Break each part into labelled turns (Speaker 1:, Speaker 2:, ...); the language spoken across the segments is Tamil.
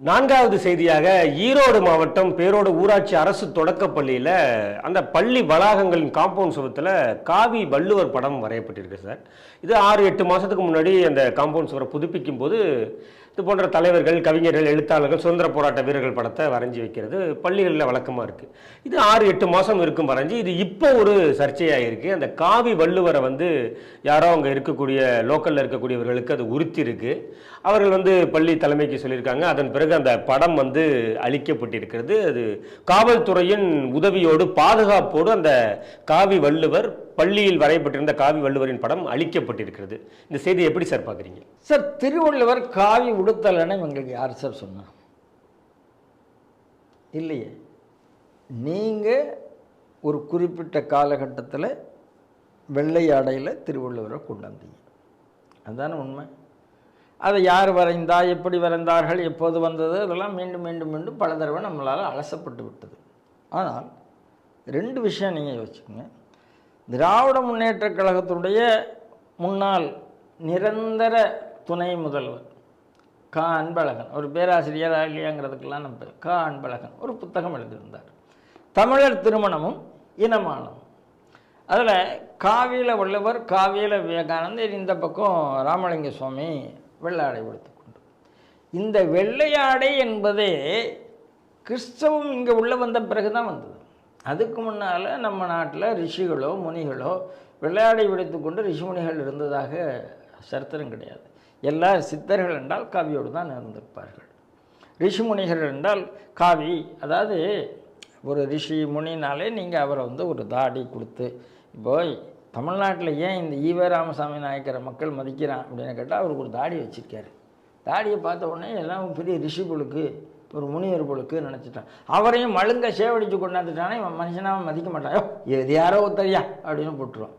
Speaker 1: நான்காவது செய்தியாக ஈரோடு மாவட்டம் பேரோடு ஊராட்சி அரசு தொடக்கப்பள்ளியில் அந்த பள்ளி வளாகங்களின் காம்பவுண்ட் சுவத்தில் காவி வள்ளுவர் படம் வரையப்பட்டிருக்கு சார். இது ஆறு எட்டு மாதத்துக்கு முன்னாடி அந்த காம்பவுண்ட் சுவரை புதுப்பிக்கும் போது இது போன்ற தலைவர்கள் கவிஞர்கள் எழுத்தாளர்கள் சுதந்திர போராட்ட வீரர்கள் படத்தை வரைஞ்சி வைக்கிறது. பள்ளிகளில் வழக்கமாக இருக்குது இது ஆறு எட்டு மாதம் இருக்கும் வரைஞ்சி. இது இப்போ ஒரு சர்ச்சையாக இருக்குது அந்த காவி வள்ளுவரை வந்து யாரோ அங்கே இருக்கக்கூடிய லோக்கலில் இருக்கக்கூடியவர்களுக்கு அது உறுத்தி இருக்குது அவர்கள் வந்து பள்ளி தலைமைக்கு சொல்லியிருக்காங்க. அதன் பிறகு அந்த படம் வந்து அழிக்கப்பட்டிருக்கிறது அது காவல்துறையின் உதவியோடு பாதுகாப்போடு அந்த காவி வள்ளுவர் பள்ளியில் வரையப்பட்டிருந்த காவி வள்ளுவரின் படம் அழிக்கப்பட்டிருக்கிறது. இந்த செய்தி எப்படி சார் பார்க்குறீங்க?
Speaker 2: சார் திருவள்ளுவர் காவி உடுத்தலைன்னு இவங்களுக்கு யார் சார் சொன்னா? இல்லையே. நீங்கள் ஒரு குறிப்பிட்ட காலகட்டத்தில் வெள்ளை ஆடையில் திருவள்ளுவரை கொண்டாந்தீங்க அதுதானே உண்மை? அதை யார் வரைந்தா எப்படி வரைந்தார்கள் எப்போது வந்தது அதெல்லாம் மீண்டும் மீண்டும் மீண்டும் பல தடவை நம்மளால் அலசப்பட்டு விட்டது. ஆனால் ரெண்டு விஷயம் நீங்கள் யோசிச்சுக்கோங்க. திராவிட முன்னேற்ற கழகத்துடைய முன்னாள் நிரந்தர துணை முதல்வர் கா. அன்பழகன். ஒரு பேராசிரியராக இல்லையாங்கிறதுக்கெல்லாம் நம்ம கா. அன்பழகன். ஒரு புத்தகம் எழுதியிருந்தார். தமிழர் திருமணமும் இனமானம் அதில் காவியில வள்ளுவர் காவியில விவேகானந்தர் இந்த பக்கம் ராமலிங்க சுவாமி வெள்ளாடை உடுத்துக்கொண்டு இந்த வெள்ளையாடை என்பதே கிறிஸ்தவம் இங்கே உள்ளே வந்த பிறகு தான் வந்தது. அதுக்கு முன்னால் நம்ம நாட்டில் ரிஷிகளோ முனிகளோ விளையாடி விடுத்து கொண்டு ரிஷிமுனிகள் இருந்ததாக சரித்திரம் கிடையாது. எல்லா சித்தர்கள் என்றால் காவியோடு தான் இருந்திருப்பார்கள். ரிஷிமுனிகள் என்றால் காவி அதாவது ஒரு ரிஷி முனினாலே நீங்கள் அவரை வந்து ஒரு தாடி கொடுத்து இப்போ தமிழ்நாட்டில் ஏன் இந்த ஈவே ராமசாமி நாயக்கரை மக்கள் மதிக்கிறான் அப்படின்னு கேட்டால் அவருக்கு ஒரு தாடி வச்சுருக்காரு. தாடியை பார்த்த உடனே எல்லாம் பெரிய ரிஷி ஒரு முனிவர் பொழுக்கு நினச்சிட்டான். அவரையும் மழுங்க சேவடித்து கொண்டாந்துட்டானே இவன் மனுஷனாக மதிக்க மாட்டான். எது யாரோ ஒத்தரியா அப்படின்னு போட்டுருவான்.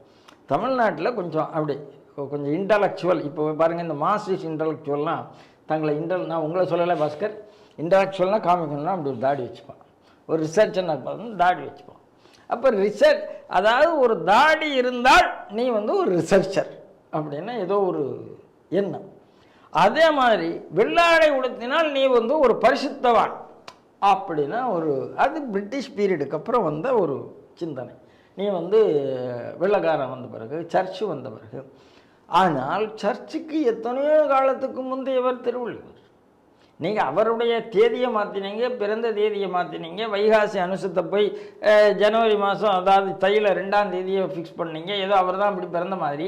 Speaker 2: தமிழ்நாட்டில் கொஞ்சம் அப்படி கொஞ்சம் இன்டலெக்சுவல் இப்போ பாருங்கள் இந்த மாஸ்டர்ஸ் இன்டலெக்சுவல்லாம் தங்களை இன்டல் நான் உங்களை சொல்லலை பாஸ்கர். இன்டலெக்சுவல்னால் காமிக்கணும்னா அப்படி ஒரு தாடி வச்சுப்பான். ஒரு ரிசர்ச் பார்த்தோம்னா தாடி வச்சுப்பான். அப்போ ரிசர்ச் அதாவது ஒரு தாடி இருந்தால் நீ வந்து ஒரு ரிசர்ச்சர் அப்படின்னா ஏதோ ஒரு எண்ணம். அதே மாதிரி வெள்ளாடை உடுத்தினால் நீ வந்து ஒரு பரிசுத்தவான். அப்படின்னா ஒரு அது பிரிட்டிஷ் பீரியடுக்கு அப்புறம் வந்த ஒரு சிந்தனை. நீ வந்து வெள்ளக்காரன் வந்த பிறகு சர்ச்சு வந்த பிறகு. ஆனால் சர்ச்சுக்கு எத்தனையோ காலத்துக்கு முந்தையவர் திருவள்ளுவர் நீங்கள் அவருடைய தேதியை மாற்றினீங்க பிறந்த தேதியை மாற்றினீங்க வைகாசி அனுசத்தை போய் ஜனவரி மாதம் அதாவது தையில் ரெண்டாம் தேதியை ஃபிக்ஸ் பண்ணீங்க ஏதோ அவர் தான் அப்படி பிறந்த மாதிரி.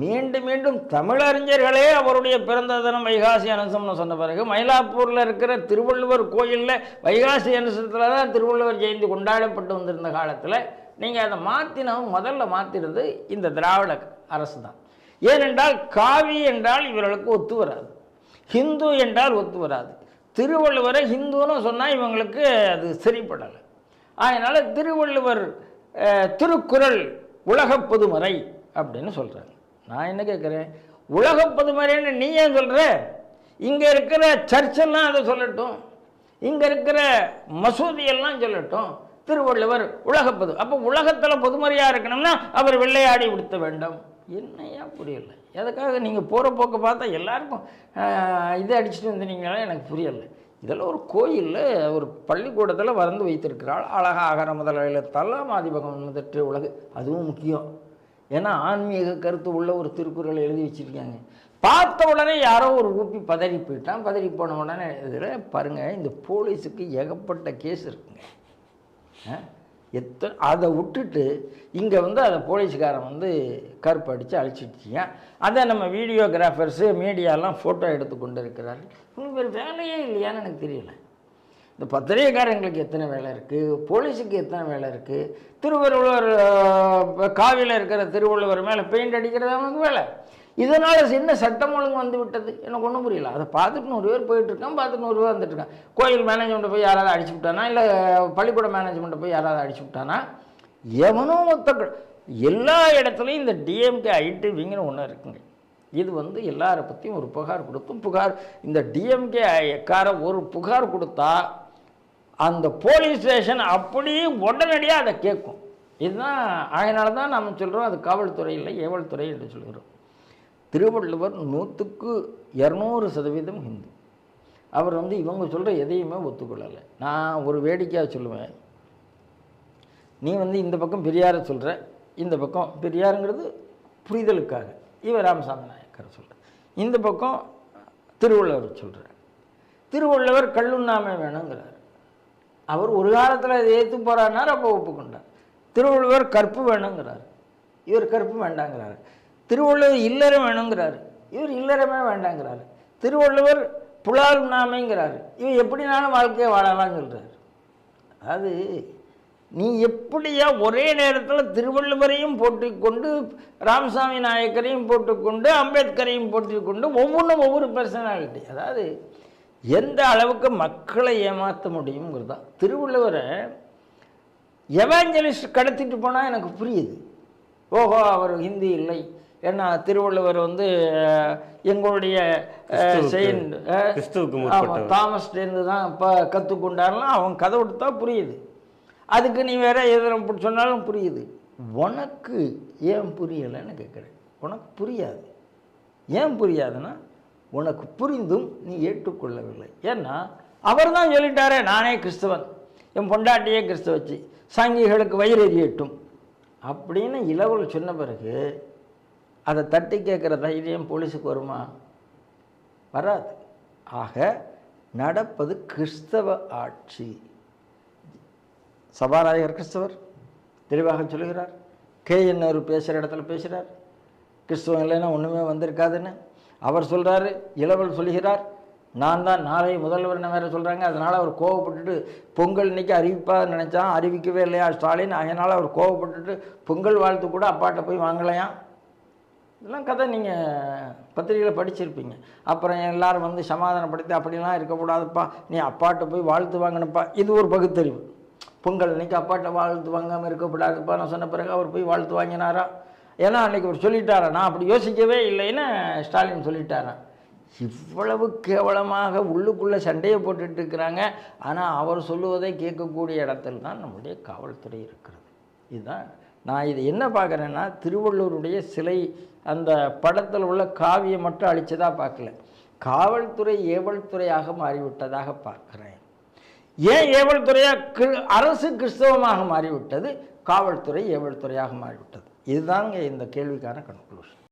Speaker 2: மீண்டும் மீண்டும் தமிழறிஞர்களே அவருடைய பிறந்த தினம் வைகாசி அனுசம்னு சொன்ன பிறகு மயிலாப்பூரில் இருக்கிற திருவள்ளுவர் கோயிலில் வைகாசி அனுசத்தில் தான் திருவள்ளுவர் ஜெயந்தி கொண்டாடப்பட்டு வந்திருந்த காலத்தில் நீங்கள் அதை மாற்றினவும் முதல்ல மாற்றினது இந்த திராவிட அரசு தான் ஏனென்றால் காவி என்றால் இவர்களுக்கு ஒத்து வராது. ஹிந்து என்றால் ஒத்து வராது. திருவள்ளுவரை ஹிந்துன்னு சொன்னால் இவங்களுக்கு அது சரிப்படலை. அதனால் திருவள்ளுவர் திருக்குறள் உலகப் பொதுமறை அப்படின்னு சொல்கிறாங்க நான் என்ன கேட்குறேன்? உலகம் பொதுமறைன்னு நீ ஏன் சொல்கிற இங்கே இருக்கிற சர்ச்செல்லாம் அதை சொல்லட்டும். இங்கே இருக்கிற மசூதியெல்லாம் சொல்லட்டும். திருவள்ளுவர் உலகப்பது அப்போ உலகத்தில் பொதுமறையாக இருக்கணும்னா அவர் வெள்ளையாடி உடுத்த வேண்டும். என்னையா புரியலை? எதுக்காக நீங்கள் போகிற போக்க பார்த்தா எல்லாருக்கும் இதை அடிச்சுட்டு வந்துனீங்களா எனக்கு புரியலை. இதெல்லாம் ஒரு கோயிலில் ஒரு பள்ளிக்கூடத்தில் வறந்து வைத்திருக்கிறாள். அழகாக அகர முதலில் தல்லாம் ஆதிபகம் முதற்று உலகு. அதுவும் முக்கியம். ஏன்னா ஆன்மீக கருத்து உள்ள ஒரு திருக்குறளை எழுதி வச்சுருக்காங்க. பார்த்த உடனே யாரோ ஒரு ஊப்பி பதறி போயிட்டான். பதறி போன உடனே இதில் பாருங்கள் இந்த போலீஸுக்கு ஏகப்பட்ட கேஸ் இருக்குங்க. எத்தனை எத்த அதை விட்டுட்டு இங்கே வந்து அதை போலீஸ்காரன் வந்து கருப்பு அடித்து அழிச்சிடுச்சிங்க அதை நம்ம வீடியோகிராஃபர்ஸு மீடியாலாம் ஃபோட்டோ எடுத்து கொண்டு இருக்கிறாரு. உங்களுக்கு வேறு வேலையே இல்லையான்னு எனக்கு தெரியல. இந்த பத்திரிகைக்காரங்களுக்கு எத்தனை வேலை இருக்குது போலீஸுக்கு எத்தனை வேலை இருக்குது திருவள்ளுவர் காவியில் இருக்கிற திருவள்ளுவர் மேலே பெயிண்ட் அடிக்கிறது அவனுக்கு வேலை. இதனால் என்ன சட்டம் ஒழுங்கு வந்து விட்டது? எனக்கு ஒன்றும் புரியல. அதை பார்த்துட்டு நூறு பேர் போயிட்டுருக்கான் பார்த்துட்டு நூறு பேர் வந்துட்டுருக்கான் கோயில் மேனேஜ்மெண்ட்டை போய் யாராவது அடிச்சு விட்டானா? இல்லை பள்ளிக்கூட மேனேஜ்மெண்ட்டை போய் யாராவது அடிச்சு விட்டானா? எவனோ மொத்த எல்லா இடத்துலையும் இந்த டிஎம்கே ஐடி விங்கன்னு ஒன்று இருக்குங்க. இது வந்து எல்லாரை பற்றியும் ஒரு புகார் கொடுத்தும் புகார். இந்த டிஎம்கே காரை ஒரு புகார் கொடுத்தா அந்த போலீஸ் ஸ்டேஷன் அப்படியே உடனடியாக அதை கேட்கும். இதுதான் அதனால தான் நம்ம சொல்கிறோம் அது காவல்துறை இல்லை ஏவல்துறை என்று சொல்கிறோம். திருவள்ளுவர் நூற்றுக்கு இரநூறு சதவீதம் ஹிந்து. அவர் வந்து இவங்க சொல்கிற எதையுமே ஒத்துக்கொள்ளலை. நான் ஒரு வேடிக்கையாக சொல்லுவேன். நீ வந்து இந்த பக்கம் பெரியாரை சொல்கிற இந்த பக்கம் பெரியாருங்கிறது புரிதலுக்காக. இவர் ராமசாமி நாயக்கர் சொல்கிற இந்த பக்கம் திருவள்ளுவர் சொல்கிறார் திருவள்ளுவர் கல்லுண்ணாமை வேணுங்கிறார். அவர் ஒரு காலத்தில் இதை ஏற்று போகிறாருனார் அப்போ ஒப்புக்கொண்டார். திருவள்ளுவர் கற்பு வேணுங்கிறார். இவர் கற்பு வேண்டாங்கிறாரு. திருவள்ளுவர் இல்லறம் வேணுங்கிறாரு. இவர் இல்லறமே வேண்டாங்கிறாரு. திருவள்ளுவர் புலால் நாமைங்கிறாரு. இவர் எப்படினாலும் வாழ்க்கையை வாழலாங்கிறார் அது நீ எப்படியா ஒரே நேரத்தில் திருவள்ளுவரையும் போட்டுக்கொண்டு ராமசாமி நாயக்கரையும் போட்டுக்கொண்டு அம்பேத்கரையும் போட்டுக்கொண்டு ஒவ்வொன்றும் ஒவ்வொரு பர்சனாலிட்டி அதாவது எந்த அளவுக்கு மக்களை ஏமாற்ற முடியுங்கிறது தான் திருவள்ளுவரை எவாஞ்சலிஸ்ட் கடத்திட்டு போனால் எனக்கு புரியுது. ஓஹோ அவர் ஹிந்தி இல்லை. ஏன்னா திருவள்ளுவர் வந்து எங்களுடைய
Speaker 1: முற்பட்டவர்.
Speaker 2: தாமஸ்லேருந்து தான் இப்போ கற்றுக்கொண்டாருலாம் அவன் கதை விட்டு புரியுது. அதுக்கு நீ வேற எதிரம் சொன்னாலும் புரியுது. உனக்கு ஏன் புரியலைன்னு கேட்குறேன் உனக்கு புரியாது. ஏன் புரியாதுன்னா உனக்கு புரிந்தும் நீ ஏற்றுக்கொள்ளவில்லை. ஏன்னா அவர் தான் சொல்லிட்டாரே நானே கிறிஸ்தவன். என் பொண்டாட்டியே கிறிஸ்தவச்சு. சங்கிகளுக்கு வயிறு எரியட்டும் அப்படின்னு இளவல் சொன்ன பிறகு அதை தட்டி கேட்குற தைரியம் போலீஸுக்கு வருமா? வராது. ஆக நடப்பது கிறிஸ்தவ ஆட்சி. சபாநாயகர் கிறிஸ்தவர் தெளிவாக சொல்லுகிறார் கே ஒரு பேசுகிற இடத்துல பேசுகிறார் கிறிஸ்தவம் இல்லைன்னா ஒன்றுமே வந்திருக்காதுன்னு. அவர் சொல்கிறாரு இளவல் சொல்கிறார் நான் தான் நாளை முதல்வர்னு வேறு சொல்கிறாங்க அதனால் அவர் கோவப்பட்டுட்டு பொங்கல் இன்றைக்கி அறிவிப்பாக நினச்சான். அறிவிக்கவே இல்லையா ஸ்டாலின்? அதனால் அவர் கோவப்பட்டுட்டு பொங்கல் வாழ்த்து கூட அப்பாட்ட போய் வாங்கலையாம். இதெல்லாம் கதை நீங்கள் பத்திரிகையில் படிச்சிருப்பீங்க. அப்புறம் எல்லோரும் வந்து சமாதானப்படுத்தி அப்படிலாம் இருக்கக்கூடாதுப்பா. நீ அப்பாட்ட போய் வாழ்த்து வாங்கினப்பா இது ஒரு பகுத்தறிவு. பொங்கல் இன்றைக்கி அப்பாட்ட வாழ்த்து வாங்காமல் இருக்கக்கூடாதுப்பா. நான் சொன்ன பிறகு அவர் போய் வாழ்த்து வாங்கினாரா? ஏன்னா அன்றைக்கி அவர் சொல்லிட்டாரா நான் அப்படி யோசிக்கவே இல்லைன்னு ஸ்டாலின் சொல்லிட்டாராம் இவ்வளவு கேவலமாக உள்ளுக்குள்ளே சண்டையை போட்டுட்டு இருக்கிறாங்க. ஆனால் அவர் சொல்லுவதை கேட்கக்கூடிய இடத்துல தான் நம்முடைய காவல்துறை இருக்கிறது. இதுதான். நான் இது என்ன பார்க்குறேன்னா திருவள்ளூருடைய சிலை அந்த படத்தில் உள்ள காவியை மட்டும் அழிச்சதாக பார்க்கல. காவல்துறை ஏவல்துறையாக மாறிவிட்டதாக பார்க்குறேன். ஏன் ஏவல்துறையாக கிரு அரசு கிறிஸ்தவமாக மாறிவிட்டது காவல்துறை ஏவல்துறையாக மாறிவிட்டது. இதுதாங்க இந்த கேள்விக்கான கன்க்ளூஷன்